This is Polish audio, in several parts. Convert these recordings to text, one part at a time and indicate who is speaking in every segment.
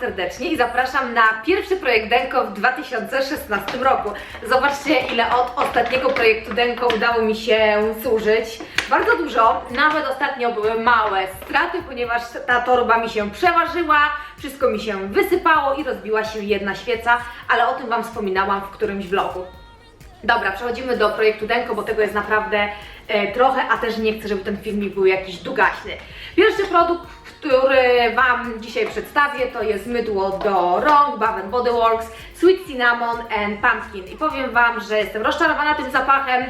Speaker 1: serdecznie i zapraszam na pierwszy projekt Denko w 2016 roku. Zobaczcie, ile od ostatniego projektu Denko udało mi się zużyć. Bardzo dużo, nawet ostatnio były małe straty, ponieważ ta torba mi się przeważyła, wszystko mi się wysypało i rozbiła się jedna świeca, ale o tym Wam wspominałam w którymś vlogu. Dobra, przechodzimy do projektu Denko, bo tego jest naprawdę e, trochę, a też nie chcę, żeby ten filmik był jakiś długaśny. Pierwszy produkt, który Wam dzisiaj przedstawię, to jest mydło do rąk Bath Body Works Sweet Cinnamon and Pumpkin. I powiem Wam, że jestem rozczarowana tym zapachem.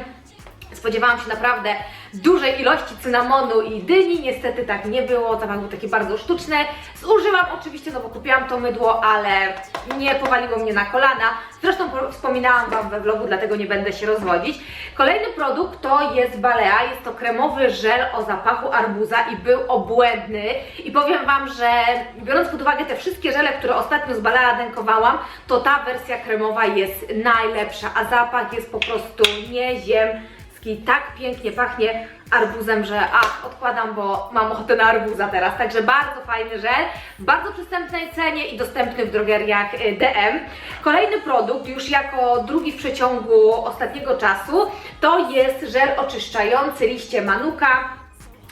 Speaker 1: Spodziewałam się naprawdę dużej ilości cynamonu i dyni, niestety tak nie było, zapach był taki bardzo sztuczny. Zużywam oczywiście, no bo kupiłam to mydło, ale nie powaliło mnie na kolana. Zresztą po- wspominałam Wam we vlogu, dlatego nie będę się rozwodzić. Kolejny produkt to jest Balea, jest to kremowy żel o zapachu arbuza i był obłędny. I powiem Wam, że biorąc pod uwagę te wszystkie żele, które ostatnio z Balea dękowałam, to ta wersja kremowa jest najlepsza, a zapach jest po prostu nieziemski. Tak pięknie pachnie arbuzem, że ach, odkładam, bo mam ochotę na arbuza teraz. Także bardzo fajny żel, w bardzo przystępnej cenie i dostępny w drogeriach y, DM. Kolejny produkt, już jako drugi w przeciągu ostatniego czasu, to jest żel oczyszczający liście manuka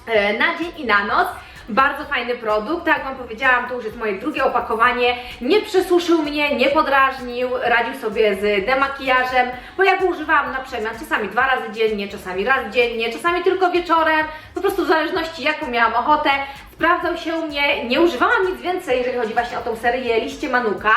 Speaker 1: e, na dzień i na noc. Bardzo fajny produkt, tak jak Wam powiedziałam, to już jest moje drugie opakowanie. Nie przesuszył mnie, nie podrażnił, radził sobie z demakijażem, bo ja go używałam na przemian, czasami dwa razy dziennie, czasami raz dziennie, czasami tylko wieczorem, po prostu w zależności jaką miałam ochotę. Sprawdzał się u mnie, nie używałam nic więcej, jeżeli chodzi właśnie o tą serię liście manuka,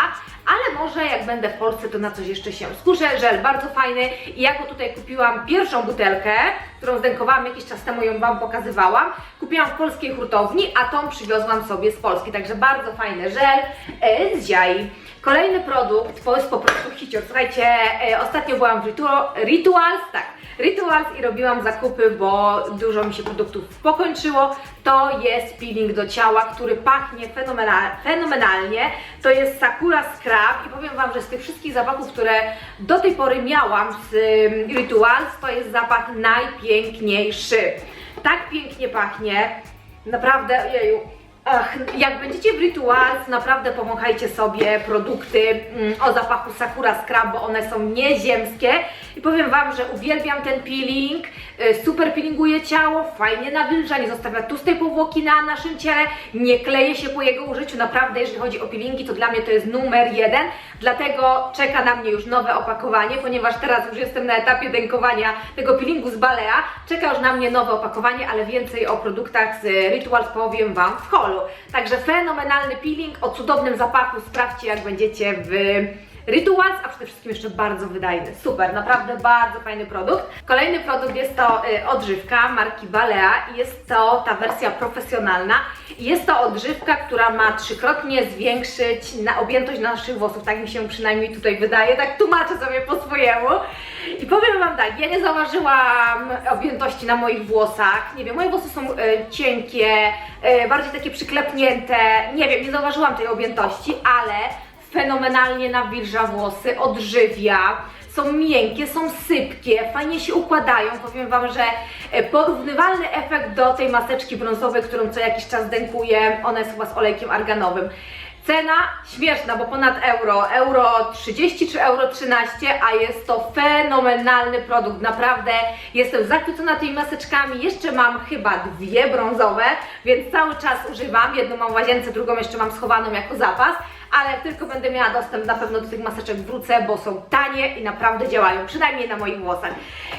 Speaker 1: ale może jak będę w Polsce, to na coś jeszcze się skuszę. Żel bardzo fajny i ja go tutaj kupiłam pierwszą butelkę, którą zdękowałam jakiś czas temu, ją Wam pokazywałam. Kupiłam w polskiej hurtowni, a tą przywiozłam sobie z Polski, także bardzo fajny żel e, z Ziai. Kolejny produkt to jest po prostu hicior. Słuchajcie, e, ostatnio byłam w Ritu- Rituals, tak, Rituals i robiłam zakupy, bo dużo mi się produktów pokończyło. To jest peeling do ciała, który pachnie fenomenal, fenomenalnie. To jest Sakura Scrub i powiem Wam, że z tych wszystkich zapachów, które do tej pory miałam z ym, Rituals, to jest zapach najpiękniejszy. Tak pięknie pachnie. Naprawdę, jeju, Ach, jak będziecie w Rituals, naprawdę pomachajcie sobie produkty mm, o zapachu Sakura Scrub, bo one są nieziemskie. I powiem Wam, że uwielbiam ten peeling, y, super peelinguje ciało, fajnie nawilża, nie zostawia tłustej powłoki na naszym ciele, nie kleje się po jego użyciu. Naprawdę, jeżeli chodzi o peelingi, to dla mnie to jest numer jeden. Dlatego czeka na mnie już nowe opakowanie, ponieważ teraz już jestem na etapie dękowania tego peelingu z Balea. Czeka już na mnie nowe opakowanie, ale więcej o produktach z Rituals powiem Wam w holu. Także fenomenalny peeling o cudownym zapachu. Sprawdźcie, jak będziecie w Rituals, a przede wszystkim jeszcze bardzo wydajny. Super, naprawdę bardzo fajny produkt. Kolejny produkt jest to y, odżywka marki Balea i jest to ta wersja profesjonalna. Jest to odżywka, która ma trzykrotnie zwiększyć na objętość naszych włosów. Tak mi się przynajmniej tutaj wydaje, tak tłumaczę sobie po swojemu. I powiem Wam tak, ja nie zauważyłam objętości na moich włosach. Nie wiem, moje włosy są y, cienkie, y, bardziej takie przyklepnięte. Nie wiem, nie zauważyłam tej objętości, ale fenomenalnie nawilża włosy, odżywia. Są miękkie, są sypkie, fajnie się układają. Powiem Wam, że e, porównywalny efekt do tej maseczki brązowej, którą co jakiś czas dękuję. Ona jest chyba z olejkiem arganowym. Cena śmieszna, bo ponad euro, euro 30 czy euro 13, a jest to fenomenalny produkt, naprawdę jestem zachwycona tymi maseczkami, jeszcze mam chyba dwie brązowe, więc cały czas używam, jedną mam w łazience, drugą jeszcze mam schowaną jako zapas, ale tylko będę miała dostęp, na pewno do tych maseczek wrócę, bo są tanie i naprawdę działają, przynajmniej na moich włosach.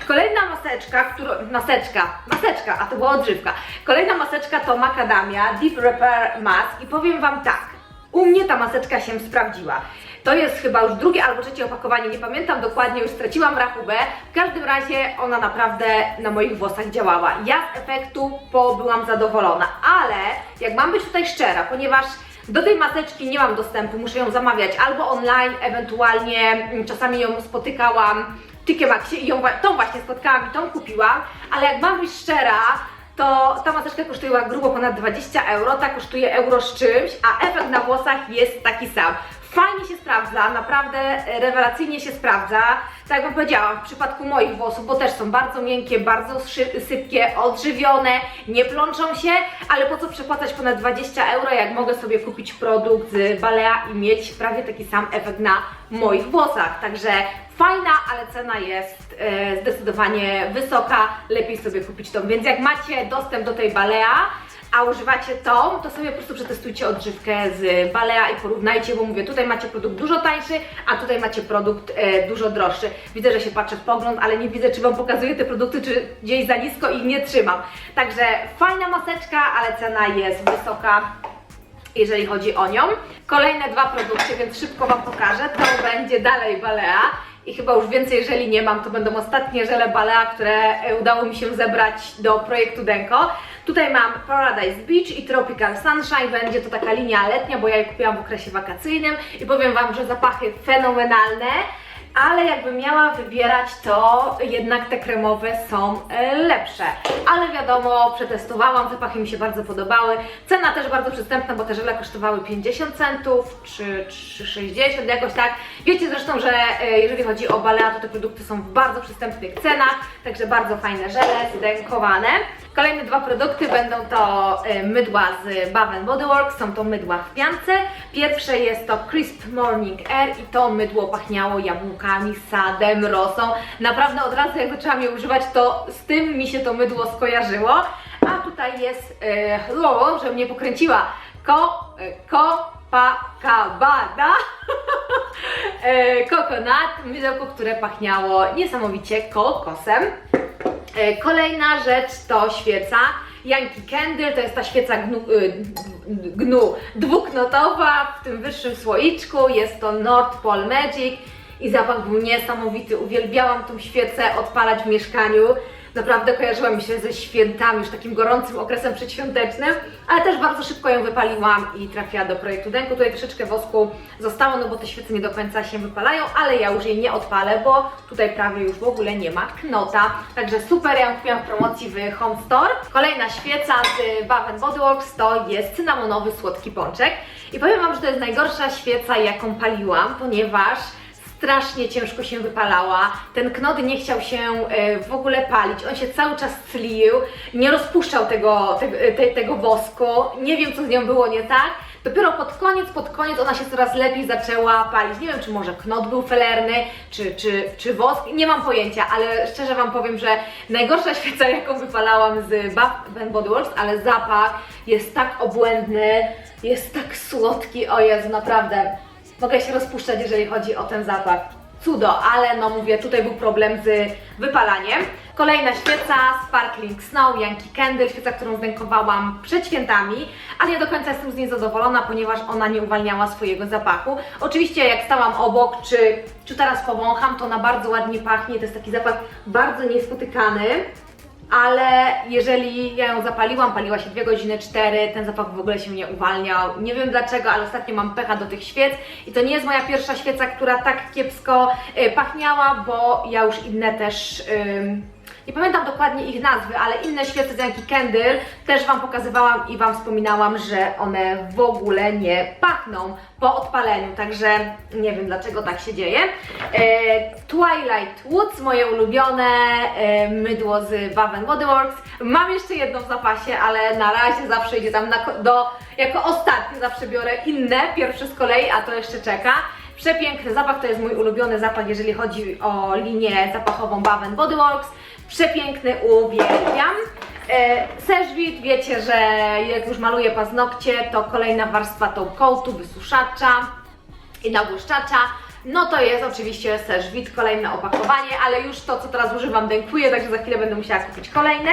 Speaker 1: Kolejna maseczka, którą, maseczka, maseczka, a to była odżywka. Kolejna maseczka to Macadamia Deep Repair Mask i powiem Wam tak, u mnie ta maseczka się sprawdziła. To jest chyba już drugie albo trzecie opakowanie, nie pamiętam dokładnie, już straciłam rachubę. W każdym razie ona naprawdę na moich włosach działała. Ja z efektu po byłam zadowolona, ale jak mam być tutaj szczera, ponieważ do tej maseczki nie mam dostępu, muszę ją zamawiać albo online, ewentualnie mm, czasami ją spotykałam w Tikemaxie i ją, tą właśnie spotkałam i tą kupiłam, ale jak mam być szczera, to ta maseczka kosztuje grubo ponad 20 euro, ta kosztuje euro z czymś, a efekt na włosach jest taki sam. Fajnie się sprawdza, naprawdę e, rewelacyjnie się sprawdza. Tak jak powiedziałam, w przypadku moich włosów, bo też są bardzo miękkie, bardzo sypkie, odżywione, nie plączą się, ale po co przepłacać ponad 20 euro, jak mogę sobie kupić produkt z Balea i mieć prawie taki sam efekt na moich włosach. Także fajna, ale cena jest e, zdecydowanie wysoka, lepiej sobie kupić tą. Więc jak macie dostęp do tej Balea, a używacie tą, to sobie po prostu przetestujcie odżywkę z Balea i porównajcie, bo mówię, tutaj macie produkt dużo tańszy, a tutaj macie produkt e, dużo droższy. Widzę, że się patrzę w pogląd, ale nie widzę, czy Wam pokazuję te produkty, czy gdzieś za nisko ich nie trzymam. Także fajna maseczka, ale cena jest wysoka jeżeli chodzi o nią. Kolejne dwa produkty, więc szybko Wam pokażę. To będzie dalej Balea. I chyba już więcej, jeżeli nie mam, to będą ostatnie żele Balea, które e, udało mi się zebrać do projektu Denko. Tutaj mam Paradise Beach i Tropical Sunshine. Będzie to taka linia letnia, bo ja je kupiłam w okresie wakacyjnym i powiem Wam, że zapachy fenomenalne. Ale jakbym miała wybierać, to jednak te kremowe są e, lepsze. Ale wiadomo, przetestowałam, zapachy mi się bardzo podobały. Cena też bardzo przystępna, bo te żele kosztowały 50 centów czy, czy 60, jakoś tak. Wiecie zresztą, że e, jeżeli chodzi o Balea, to te produkty są w bardzo przystępnych cenach, także bardzo fajne żele, zdenkowane. Kolejne dwa produkty będą to e, mydła z Bath Body Works, są to mydła w piance. Pierwsze jest to Crisp Morning Air i to mydło pachniało jabłkami, sadem, rosą. Naprawdę od razu jak zaczęłam je używać, to z tym mi się to mydło skojarzyło. A tutaj jest, e, lo, że mnie pokręciła, ko, e, Copacabana e, Coconut, mydełko, które pachniało niesamowicie kokosem. E, Kolejna rzecz to świeca. Yankee Candle, to jest ta świeca gnu, y, gnu dwuknotowa w tym wyższym słoiczku, jest to North Pole Magic i zapach był niesamowity, uwielbiałam tą świecę odpalać w mieszkaniu. Naprawdę kojarzyła mi się ze świętami, już takim gorącym okresem przedświątecznym, ale też bardzo szybko ją wypaliłam i trafiła do projektu Denku. Tutaj troszeczkę wosku zostało, no bo te świece nie do końca się wypalają, ale ja już jej nie odpalę, bo tutaj prawie już w ogóle nie ma knota. Także super, ja ją kupiłam w promocji w Home Store. Kolejna świeca z Bath Body Works to jest cynamonowy słodki pączek. I powiem Wam, że to jest najgorsza świeca, jaką paliłam, ponieważ strasznie ciężko się wypalała. Ten knot nie chciał się e, w ogóle palić. On się cały czas tlił, nie rozpuszczał tego, tego, te, tego wosku. Nie wiem, co z nią było nie tak. Dopiero pod koniec, pod koniec ona się coraz lepiej zaczęła palić. Nie wiem, czy może knot był felerny, czy, czy, czy wosk, nie mam pojęcia, ale szczerze Wam powiem, że najgorsza świeca, jaką wypalałam z Bath Body Works, ale zapach jest tak obłędny, jest tak słodki, o Jezu, naprawdę mogę się rozpuszczać, jeżeli chodzi o ten zapach. Cudo, ale no mówię, tutaj był problem z wypalaniem. Kolejna świeca, Sparkling Snow, Yankee Candle, świeca, którą zdękowałam przed świętami, ale nie do końca jestem z niej zadowolona, ponieważ ona nie uwalniała swojego zapachu. Oczywiście jak stałam obok, czy, czy teraz powącham, to ona bardzo ładnie pachnie, to jest taki zapach bardzo niespotykany ale jeżeli ja ją zapaliłam, paliła się 2 godziny 4, ten zapach w ogóle się nie uwalniał. Nie wiem dlaczego, ale ostatnio mam pecha do tych świec i to nie jest moja pierwsza świeca, która tak kiepsko y, pachniała, bo ja już inne też. Nie pamiętam dokładnie ich nazwy, ale inne świece z Yankee Candle też Wam pokazywałam i Wam wspominałam, że one w ogóle nie pachną po odpaleniu, także nie wiem dlaczego tak się dzieje. E, Twilight Woods, moje ulubione e, mydło z Bath Body Works. Mam jeszcze jedno w zapasie, ale na razie zawsze idzie tam do, jako ostatnie zawsze biorę inne, pierwsze z kolei, a to jeszcze czeka. Przepiękny zapach, to jest mój ulubiony zapach, jeżeli chodzi o linię zapachową Bath Body Works. Przepiękny, uwielbiam. E, Serzwit, wiecie, że jak już maluję paznokcie, to kolejna warstwa top coatu, wysuszacza i nabłyszczacza. No to jest oczywiście Serzwit, kolejne opakowanie, ale już to, co teraz używam, dękuję, także za chwilę będę musiała kupić kolejne.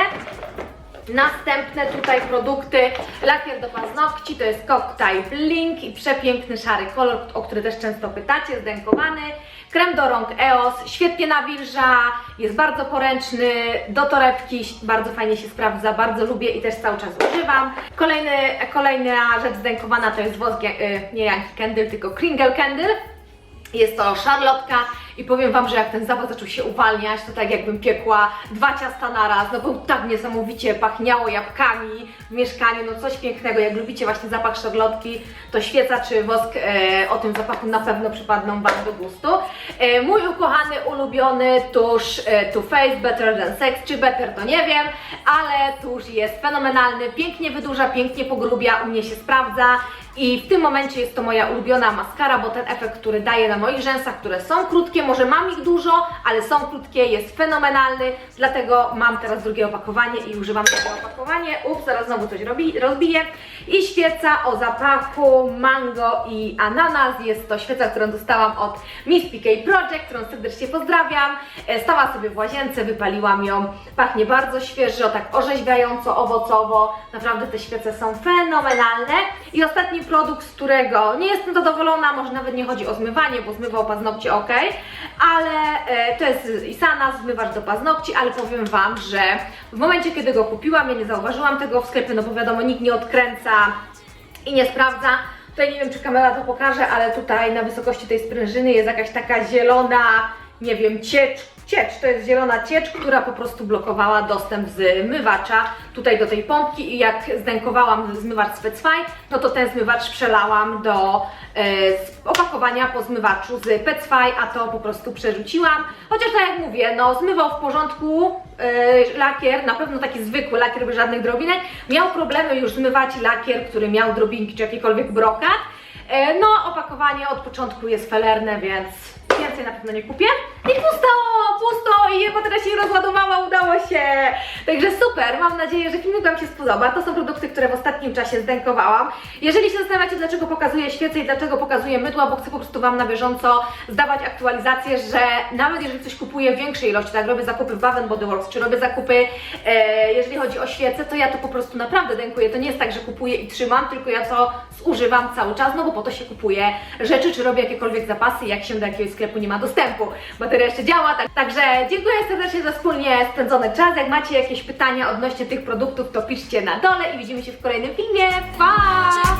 Speaker 1: Następne tutaj produkty, lakier do paznokci, to jest Cocktail Blink i przepiękny szary kolor, o który też często pytacie, zdękowany. Krem do rąk EOS, świetnie nawilża, jest bardzo poręczny, do torebki bardzo fajnie się sprawdza, bardzo lubię i też cały czas używam. Kolejny, kolejna rzecz zdękowana to jest wosk, y, nie Yankee Candle, tylko Kringle Candle. Jest to szarlotka i powiem Wam, że jak ten zapach zaczął się uwalniać, to tak jakbym piekła dwa ciasta naraz, no bo tak niesamowicie pachniało jabłkami w mieszkaniu, no coś pięknego, jak lubicie właśnie zapach szarlotki, to świeca czy wosk e, o tym zapachu na pewno przypadną Wam do gustu. E, mój ukochany, ulubiony tusz e, Too Faced Better Than Sex, czy Better to nie wiem, ale tusz jest fenomenalny, pięknie wydłuża, pięknie pogrubia, u mnie się sprawdza i w tym momencie jest to moja ulubiona maskara, bo ten efekt, który daje na moich rzęsach, które są krótkie, może mam ich dużo, ale są krótkie, jest fenomenalny, dlatego mam teraz drugie opakowanie i używam tego opakowania. Ups, zaraz znowu coś robi, rozbiję. I świeca o zapachu mango i ananas. Jest to świeca, którą dostałam od Miss PK Project, którą serdecznie pozdrawiam. E, Stała sobie w łazience, wypaliłam ją. Pachnie bardzo świeżo, tak orzeźwiająco, owocowo. Naprawdę te świece są fenomenalne. I ostatni produkt, z którego nie jestem zadowolona, może nawet nie chodzi o zmywanie, bo zmywał paznokcie ok, ale e, to jest Isana, zmywacz do paznokci, ale powiem Wam, że w momencie, kiedy go kupiłam, ja nie zauważyłam tego w sklepie, no bo wiadomo, nikt nie odkręca i nie sprawdza. Tutaj nie wiem, czy kamera to pokaże, ale tutaj na wysokości tej sprężyny jest jakaś taka zielona, nie wiem, ciecz, ciecz, to jest zielona ciecz, która po prostu blokowała dostęp zmywacza tutaj do tej pompki i jak zdękowałam zmywacz z Petsfy, no to ten zmywacz przelałam do e, opakowania po zmywaczu z Petsfy, a to po prostu przerzuciłam. Chociaż tak jak mówię, no zmywał w porządku e, lakier, na pewno taki zwykły lakier bez żadnych drobinek. Miał problemy już zmywać lakier, który miał drobinki czy jakikolwiek brokat. E, No, opakowanie od początku jest felerne, więc więcej na pewno nie kupię. I pusto, pusto i bateria się rozładowała, udało się. Także super, mam nadzieję, że filmik Wam się spodoba. To są produkty, które w ostatnim czasie zdękowałam. Jeżeli się zastanawiacie, dlaczego pokazuję świece i dlaczego pokazuję mydła, bo chcę po prostu Wam na bieżąco zdawać aktualizację, że nawet jeżeli coś kupuję w większej ilości, tak robię zakupy w Bath Body Works, czy robię zakupy, e, jeżeli chodzi o świece, to ja to po prostu naprawdę dękuję. To nie jest tak, że kupuję i trzymam, tylko ja to zużywam cały czas, no bo po to się kupuje rzeczy, czy robię jakiekolwiek zapasy, jak się do jakiegoś sklepu nie ma dostępu. Bateria jeszcze działa, tak. Także dziękuję serdecznie za wspólnie czas. Jak macie jakieś pytania odnośnie tych produktów, to piszcie na dole i widzimy się w kolejnym filmie. Pa!